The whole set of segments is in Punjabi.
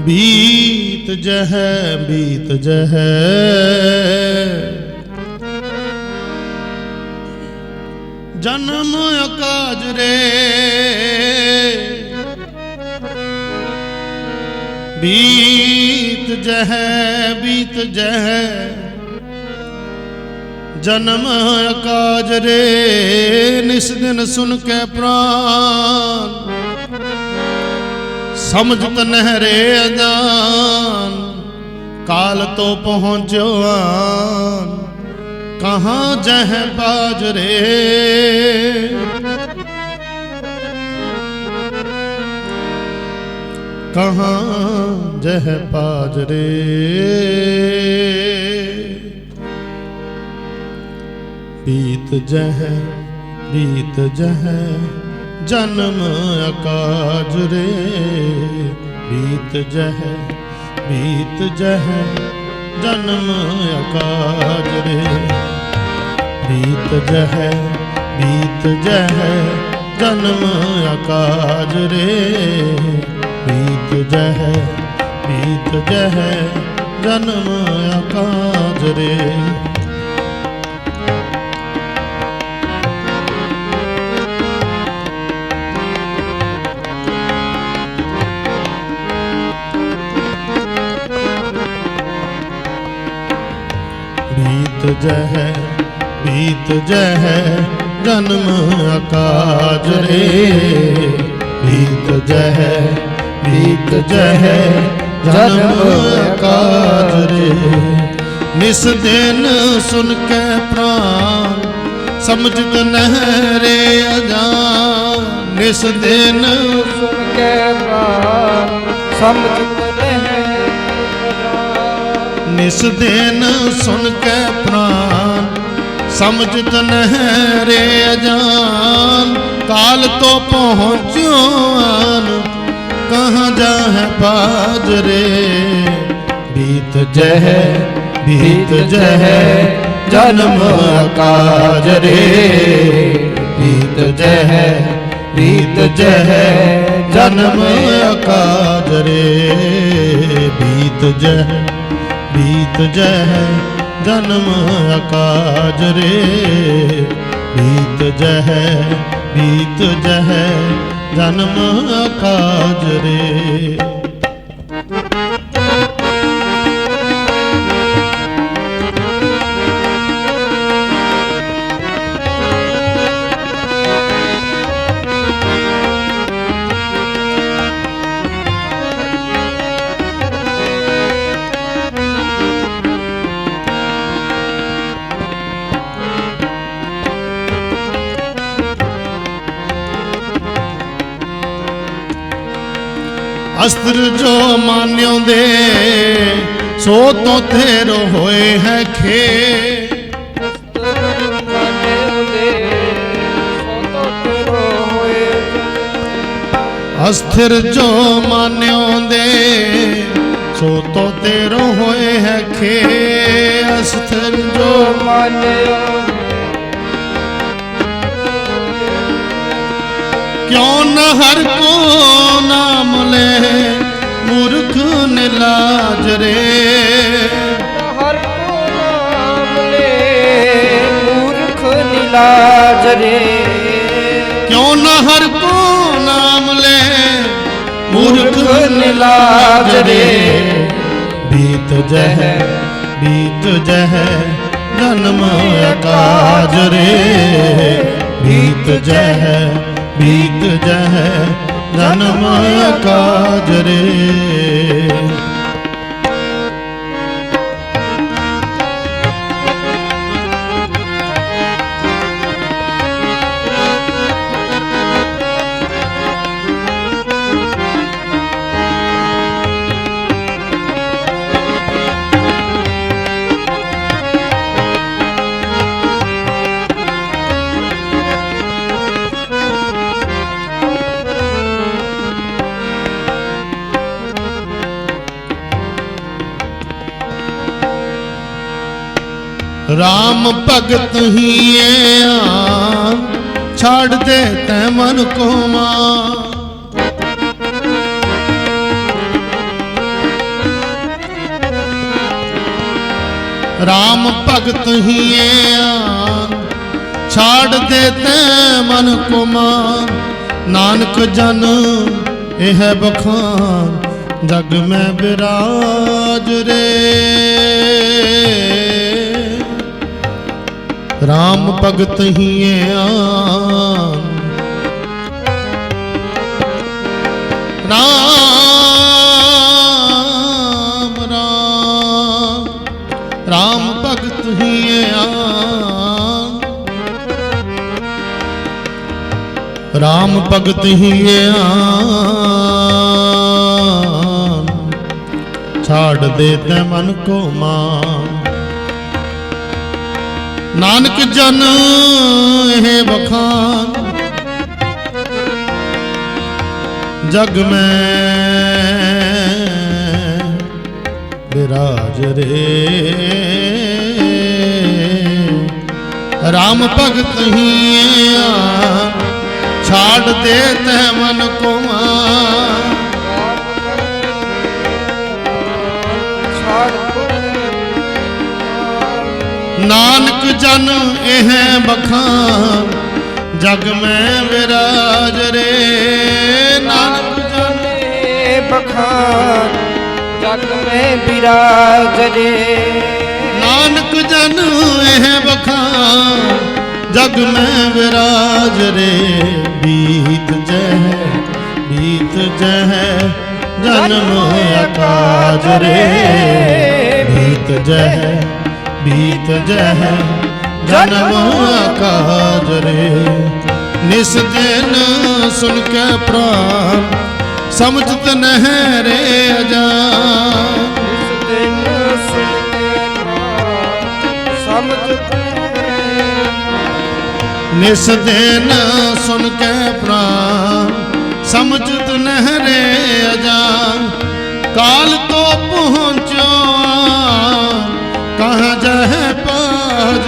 ਬੀਤ ਜਹ ਬੀਤ ਜਹ। ਜਨਮ ਅਕਾਜ ਰੇ। ਬੀਤ ਜਹ ਬੀਤ ਜਹ। ਜਨਮ ਅਕਾਜ ਰੇ। ਨਿਸ ਦਿਨ ਸੁਨ ਕੇ ਪ੍ਰਾਨ। ਸਮਝਤ ਨਹਿਰੇ ਅਜਾਨ, ਕਾਲ ਤੋਂ ਪਹੁੰਚਿਓ ਆਨ। ਕਹਾਂ ਜਹ ਬਾਜਰੇ ਕਹਾਂ ਜਹ ਬਾਜਰੇ ਬੀਤ ਜਹ ਬੀਤ ਜਹ ਜਨਮ ਅਕਾਜ ਰੇ। ਬੀਤ ਜਹ ਬੀਤ ਜਹ, ਜਨਮ ਅਕਾਜ ਰੇ। ਬੀਤ ਜਹ ਬੀਤ ਜਹ, ਜਨਮ ਅਕਾਜ ਰੇ। ਬੀਤ ਜਹ ਬੀਤ ਜਹ, ਜਨਮ ਅਕਾਜ ਰੇ। ਬੀਤ ਜਹ ਬੀਤ ਜਹ, ਜਨਮ ਅਕਾਜ ਰੇ। ਬੀਤ ਜਹ ਬੀਤ ਜਹ, ਜਨਮ ਅਕਾਜ ਰੇ। ਨਿਸ ਦਿਨ ਸੁਨ ਕੇ ਪ੍ਰਾਨ ਸਮਝਤ ਨਹਿਰੇ ਅਜਾਨ। ਨਿਸ ਦਿਨ ਸੁਨ ਕੇ ਪ੍ਰਾਨ ਸਮਝਤ ਨਿਸ ਦਿਨ ਸੁਣ ਕੇ ਪ੍ਰਾਨ ਸਮਝਤ ਨਹਿਰੇ ਅਜਾਨ, ਕਾਲ ਤੋਂ ਪਹੁੰਚਿਓ ਆਨ, ਕਹਾਂ ਜਾਹਿ ਬਾਜਰੇ ਬੀਤ ਜਹ ਬੀਤ ਜਹ, ਜਨਮ ਅਕਾਜ ਰੇ। ਬੀਤ ਜਹ ਬੀਤ ਜਹ, ਜਨਮ ਅਕਾਜ ਰੇ। ਬੀਤ ਜਹ ਬੀਤ ਜੈ ਜਨਮ ਅਕਾਜ ਰੇ। ਬੀਤ ਜਹ ਬੀਤ ਜਹ ਜਨਮ ਅਕਾਜ ਰੇ। ਅਸਤਰ ਜੋ ਮਾਨਿਓ ਦੇ ਸੋ ਤੋਂ ਤੇਰ ਹੋਏ ਹੈ ਖੇ ਅਸਥਿਰ ਜੋ ਮਾਨਿਓ ਦੇ ਸੋ ਤੋਂ ਤੇਰੋ ਹੋਏ ਹੈ ਖੇ ਅਸਥਿਰ ਜੋ ਜੋ ਮਾਨਿਓ ਕਿਉ ਨ ਹਰ ਕੋ ਨਾਮ ਲੈ? ਮੂਰਖ ਨਿਲਾਜ ਰੇ। ਹਰ ਕੋ ਨਾਮ ਲੈ ਮੂਰਖ ਨਿਲਾਜ ਰੇ। ਕਿਉ ਨ ਹਰ ਕੋ ਨਾਮ ਲੈ? ਮੂਰਖ ਨਿਲਾਜ ਰੇ। ਬੀਤ ਜਹ ਬੀਤ ਜਹ ਜਨਮ ਅਕਾਜ ਰੇ। ਬੀਤ ਜਹ ਬੀਤ ਜਹ ਜਨਮ ਅਕਾਜ RAM ਭਗਤ ਹੀ ਆਨ, ਛੱਡ ਦੇ ਤੈ ਮਨ ਕੋ ਮਾਂ ਰਾਮ ਭਗਤ ਹੀ ਆਨ ਛਾੜ ਦੇ ਤੈ ਮਨ ਕੁਮਾਰ ਨਾਨਕ ਜਨ, ਇਹ ਬਖਾਨ, ਜਗ ਮੈਂ ਬਿਰਾਜ ਰੇ। RAM ਭਗਤ ਹੀਏ ਆਨ। ਰਾਮ ਰਾਮ ਰਾਮ ਭਗਤ ਹੀਏ ਆਨ। ਰਾਮ ਭਗਤ ਹੀਏ ਆਨ। ਛਾੜ ਦੇ ਤੇ ਮਨ ਕੋ ਮਾਨ। ਨਾਨਕ ਜਨ ਇਹ ਬਖਾਨ ਜਗ ਮੈਂ ਬਿਰਾਜ ਰੇ। ਰਾਮ ਭਗਤ ਹੀਆ ਛਾੜ ਦੇ ਤੈ ਮਨ ਕੋ ਨਾਨਕ ਜਨ ਇਹ ਬਖਾਨ ਜਗ ਮੈਂ ਵਿਰਾਜ ਰੇ। ਨਾਨਕ ਜਨ ਜਨੇ ਬਖਾਨ ਜਗ ਮੈਂ ਵਿਰਾਜ ਰੇ। ਨਾਨਕ ਜਨ ਇਹ ਬਖਾਨ ਜਗ ਮੈਂ ਵਿਰਾਜ ਰੇ। ਬੀਤ ਜਹ ਬੀਤ ਜਹ, ਜਨਮ ਅਕਾਜ ਰੇ। ਬੀਤ ਜਹ ਬੀਤ ਜਹ ਜਨਮ ਅਕਾਜ ਰੇ। ਨਿਸ ਦਿਨ ਸੁਨ ਕੇ ਪ੍ਰਾਨ ਸਮਝਤ ਨਹਿ ਰੇ ਅਜਾਨ। ਇਸ ਦਿਨ ਸੁਣ ਕੇ ਨਾਮ ਸਮਝ ਨਿਸ ਦਿਨ ਸੁਨ ਕੇ ਪ੍ਰਾਨ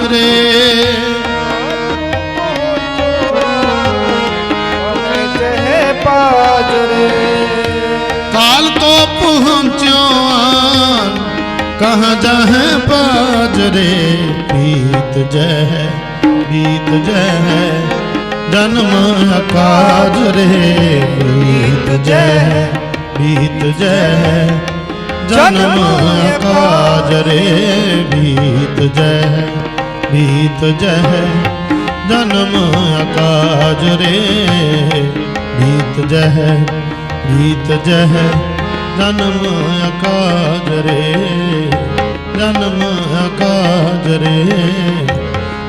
ਪਾਜਰੇ ਜਹ ਪਾਜਰੇ ਕਾਲ ਤੋਂ ਪਹੁੰਚੋ ਕਹਾਂ ਜਹ ਪਾਜਰੇ ਬੀਤ ਜਹ ਬੀਤ ਜਹ ਜਨਮ ਅਕਾਜ ਰੇ ਬੀਤ ਜਹ ਬੀਤ ਜਹ ਜਨਮ ਅਕਾਜ ਰੇ ਬੀਤ ਜਹ, ਜਨਮ ਅਕਾਜ ਰੇ। ਬੀਤ ਜਹ ਬੀਤ ਜਹ, ਜਨਮ ਅਕਾਜ ਰੇ। ਜਨਮ ਅਕਾਜ ਰੇ,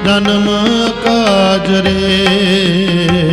ਜਨਮ ਅਕਾਜ ਰੇ।